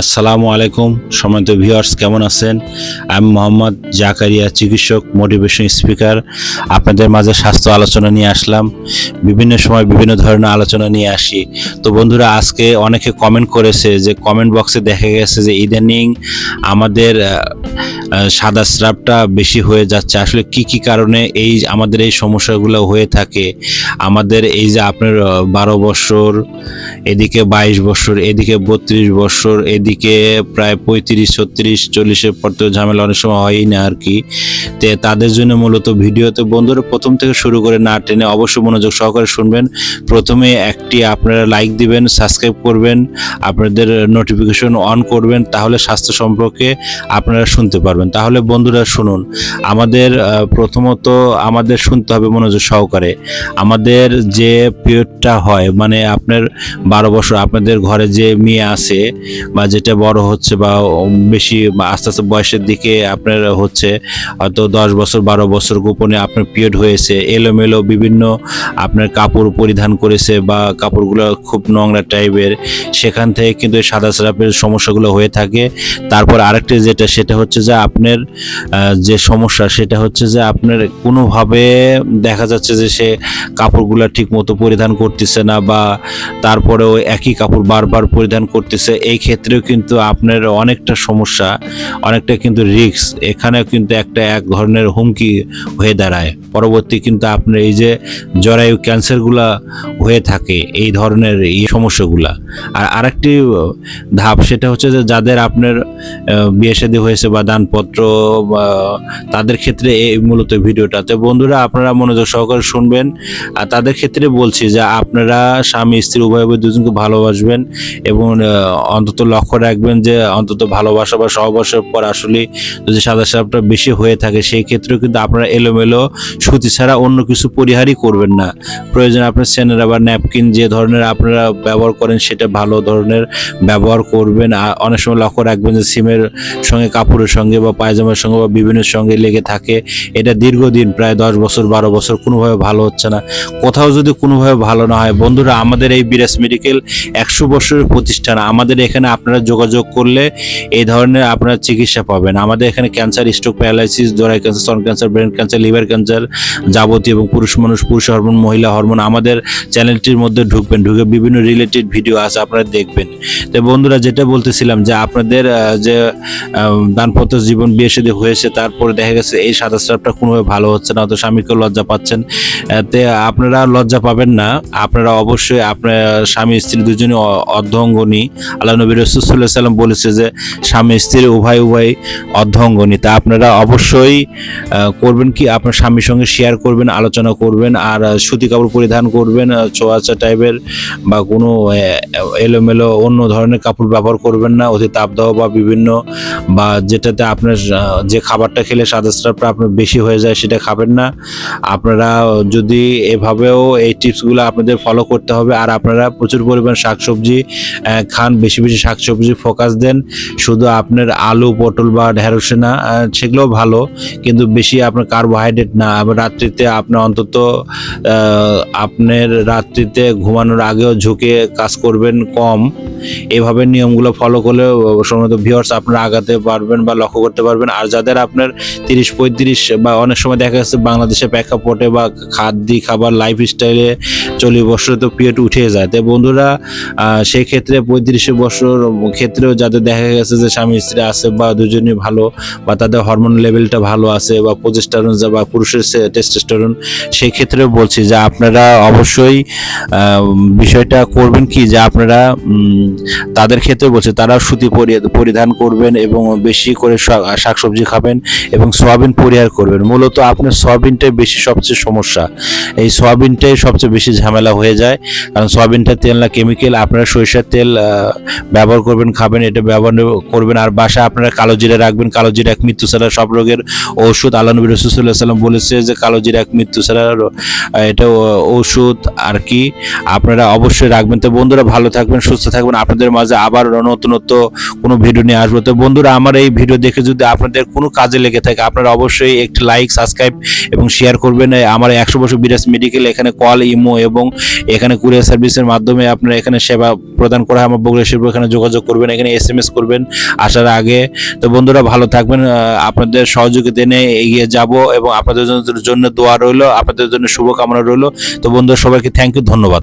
আসসালামু আলাইকুম সম্মানিত ভিউয়ার্স, কেমন আছেন? আমি মোহাম্মদ জাকারিয়া, চিকিৎসক মোটিভেশন স্পিকার আপনাদের মাঝে স্বাস্থ্য আলোচনা নিয়ে আসলাম। বিভিন্ন সময় বিভিন্ন ধরনের আলোচনা নিয়ে আসি। তো বন্ধুরা, আজকে অনেকে কমেন্ট করেছে যে কমেন্ট বক্সে দেখা গেছে যে, ইদানিং আমাদের সাদা স্রাবটা বেশি হয়ে যাচ্ছে। আসলে কি কি কারণে এই আমাদের এই সমস্যাগুলো হয়ে থাকে? আমাদের এই যে আপনার বারো বছর, এদিকে বাইশ বছর, এদিকে বত্রিশ বছর এদিকে প্রায় পঁয়ত্রিশ, ছত্রিশ, চল্লিশের পর তো ঝামেলা অনেক সময় হয়ই না আর কি। তে তাদের জন্য মূলত ভিডিওতে বন্ধুরা প্রথম থেকে শুরু করে না টেনে অবশ্যই মনোযোগ সহকারে শুনবেন। প্রথমে একটি আপনারা লাইক দিবেন সাবস্ক্রাইব করবেন, আপনাদের নোটিফিকেশন অন করবেন, তাহলে স্বাস্থ্য সম্পর্কে আপনারা শুনতে পারবেন। তাহলে বন্ধুরা শুনুন, আমাদের প্রথমত আমাদের শুনতে হবে মনোযোগ সহকারে। আমাদের যে পিরিয়ডটা হয় মানে আপনার বারো বছর, আপনাদের ঘরে যে মেয়ে আছে বা যেটা বড় হচ্ছে বা বেশি আস্তে আস্তে বয়সের দিকে আপনার হচ্ছে, হয়তো দশ বছর, বারো বছর গোপনে আপনার পিরিয়ড হয়েছে, এলোমেলো বিভিন্ন আপনার কাপড় পরিধান করেছে বা কাপড়গুলো খুব নোংরা টাইপের সেখান থেকে কিন্তু সাদা স্রাপের সমস্যাগুলো হয়ে থাকে। তারপর আরেকটি যেটা, সেটা হচ্ছে যে আপনার যে সমস্যা, সেটা হচ্ছে যে আপনার কোনোভাবে দেখা যাচ্ছে যে সে কাপড়গুলো ঠিক মতো পরিধান করতেছে না বা তারপরেও একই কাপড় বারবার পরিধান করতেছে, এই ক্ষেত্রেও কিন্তু আপনার অনেকটা সমস্যা, অনেকটা কিন্তু রিস্ক এখানেও কিন্তু একটা এক ধরনের হুমকি হয়ে দাঁড়ায়। পরবর্তী কিন্তু আপনার এই যে জরায়ু ক্যান্সারগুলা হয়ে থাকে, এই ধরনের এই সমস্যাগুলা। আর আরেকটি ধাপ সেটা হচ্ছে যে যাদের আপনার বিয়ে শাদী হয়েছে বা দানপত্র তাদের ক্ষেত্রে এই মূলত ভিডিওটা তো বন্ধুরা, আপনারা মনোযোগ সহকারে শুনবেন। আর তাদের ক্ষেত্রে বলছি যে আপনারা স্বামী, স্ত্রী, উভয় দুজনকে ভালোবাসবেন এবং অন্তত লক্ষ্য রাখবেন যে অন্তত ভালোবাসা বা সহবাসের পর আসলে যদি সাদা সাপটা বেশি হয়ে থাকে, সেই ক্ষেত্রেও কিন্তু আপনারা এলোমেলো সুতি ছাড়া অন্য কিছু পরিহারই করবেন না। প্রয়োজন আপনার সেনেরা বা ন্যাপকিন যে ধরনের আপনারা ব্যবহার করেন, সেটা ভালো ধরনের ব্যবহার করবেন। আর অনেক সময় লক্ষ্য রাখবেন যে সিমের সঙ্গে, কাপড়ের সঙ্গে বা পায়জামার সঙ্গে বা বিভিন্ন সঙ্গে লেগে থাকে। এটা দীর্ঘদিন, প্রায় দশ বছর, বারো বছর কোনোভাবে ভালো হচ্ছে না। কোথাও যদি কোনোভাবে ভালো না হয়, বন্ধুরা, আমাদের এই বিরাজ মেডিকেল একশো বছরের প্রতিষ্ঠান। আমাদের এখানে আপনারা যোগাযোগ করলে এই ধরনের আপনারা চিকিৎসা পাবেন। আমাদের এখানে ক্যান্সার স্ট্রোক প্যারালাইসিস জরাই ক্যান্সার স্তন cancer brain cancer liver cancer যাবতীয় এবং পুরুষ মানুষ, পুরুষ হরমোন মহিলা হরমোন আমাদের চ্যানেলটির মধ্যে ঢুকবেন। ঢুকে বিভিন্ন রিলেটেড ভিডিও আছে, আপনারা দেখবেন। তো বন্ধুরা, যেটা বলতেছিলাম যে আপনাদের যে দানপত্র জীবন বিয়ে শাদী হয়েছে, তারপরে দেখা গেছে এই সাদা স্রাবটা কোনোভাবে ভালো হচ্ছে না তো স্বামীকেও লজ্জা পাচ্ছেন। তে আপনারা লজ্জা পাবেন না। আপনারা অবশ্যই আপনার স্বামী, স্ত্রী দুজনই অ- অর্ধঙ্গনী আল্লাহ নবী রসুল্লাহ সাল্লাম বলেছে যে স্বামী স্ত্রী উভয় উভয় অর্ধঙ্গনী তা আপনারা অবশ্যই করবেন কি? আপনার স্বামীর সঙ্গে শেয়ার করবেন, আলোচনা করবেন, আর সুতি কাপড় পরিধান করবেন চোয়াচা টাইপের বা কোনো এলোমেলো অন্য ধরনের কাপড় ব্যবহার করবেন না। অতি তাপদাহ বা বিভিন্ন, বা যেটাতে আপনার যে খাবারটা খেলে সাদা স্রাবটা আপনার বেশি হয়ে যায় সেটা খাবেন না। আপনারা যদি এভাবেও এই টিপসগুলো আপনাদের ফলো করতে হবে, আর আপনারা প্রচুর পরিমাণ শাকসবজি খান, বেশি বেশি শাকসবজি ফোকাস দেন, শুধু আপনার আলু, পটল বা ঢেঁড়সে না সেগুলোও ভালো, কিন্তু বেশি আপনার কার্বোহাইড্রেট না। আবার রাত্রিতে আপনার অন্তত আপনার রাত্রিতে ঘুমানোর আগেও ঝুঁকে কাজ করবেন কম। এভাবে নিয়মগুলো ফলো করলে সম্ভবত ভিউয়ার্স আপনারা আগাতে পারবেন বা লক্ষ্য করতে পারবেন। আর যাদের আপনার তিরিশ, পঁয়ত্রিশ বা অনেক সময় দেখা যাচ্ছে বাংলাদেশে প্রেক্ষাপটে বা খাদ্য, খাবার লাইফ স্টাইলে চল্লিশ বছরে তো পিরিয়ড উঠে যায়। তাই বন্ধুরা সেক্ষেত্রে পঁয়ত্রিশ বছর ক্ষেত্রেও যাদের দেখা গেছে যে স্বামী স্ত্রী আছে বা দুজনই ভালো বা তাদের হরমোন লেভেলটা ভালো আছে বা প্রজেস্টারন বা পুরুষের টেস্টোস্টেরন সেই ক্ষেত্রেও বলছি যে আপনারা অবশ্যই বিষয়টা করবেন কি যে আপনারা তাদের ক্ষেত্রে বলছে তারা সুতি পরিধান করবেন এবং বেশি করে শাকসবজি খাবেন এবং সয়াবিন পরিহার করবেন। মূলত আপনার সয়াবিনটাই বেশি সবচেয়ে সমস্যা। এই সয়াবিনটাই সবচেয়ে বেশি ঝামেলা হয়ে যায়। কারণ সয়াবিনটা তেল না কেমিক্যাল আপনারা সরিষার তেল ব্যবহার করবেন, খাবেন, এটা ব্যবহার করবেন। আর বাসা আপনারা কালো জিরা রাখবেন কালো জিরা এক মৃত্যু ছাড়া সব রোগের ওষুধ আল্লাহ নবী রসুল্লাহ সাল্লাম বলেছে যে কালো জিরা এক মৃত্যু ছাড়া এটা ওষুধ আর কি আপনারা অবশ্যই রাখবেন। তো বন্ধুরা, ভালো থাকবেন, সুস্থ থাকবেন। আপনাদের মাঝে আবার নতুনত্ব কোনো ভিডিও নিয়ে আসব। তো বন্ধুরা, আমার এই ভিডিও দেখে যদি আপনাদের কোনো কাজে লেগে থাকে, আপনারা অবশ্যই একটি লাইক, সাবস্ক্রাইব এবং শেয়ার করবেন। আমার একশো বছর বিরাজ মেডিকেল, এখানে কল, ইমো এবং এখানে কুরিয়ার সার্ভিসের মাধ্যমে আপনারা এখানে সেবা প্রদান করা হয়। আমার বগুড়া শিল্প এখানে যোগাযোগ করবেন, এখানে এস এম এস করবেন, আসার আগে। তো বন্ধুরা, ভালো থাকবেন। আপনাদের সহযোগিতা নিয়ে এগিয়ে যাব এবং আপনাদের জন্য- দোয়া রইল, আপনাদের জন্য শুভকামনা রইল। তো বন্ধুরা, সবাইকে থ্যাংক ইউ ধন্যবাদ।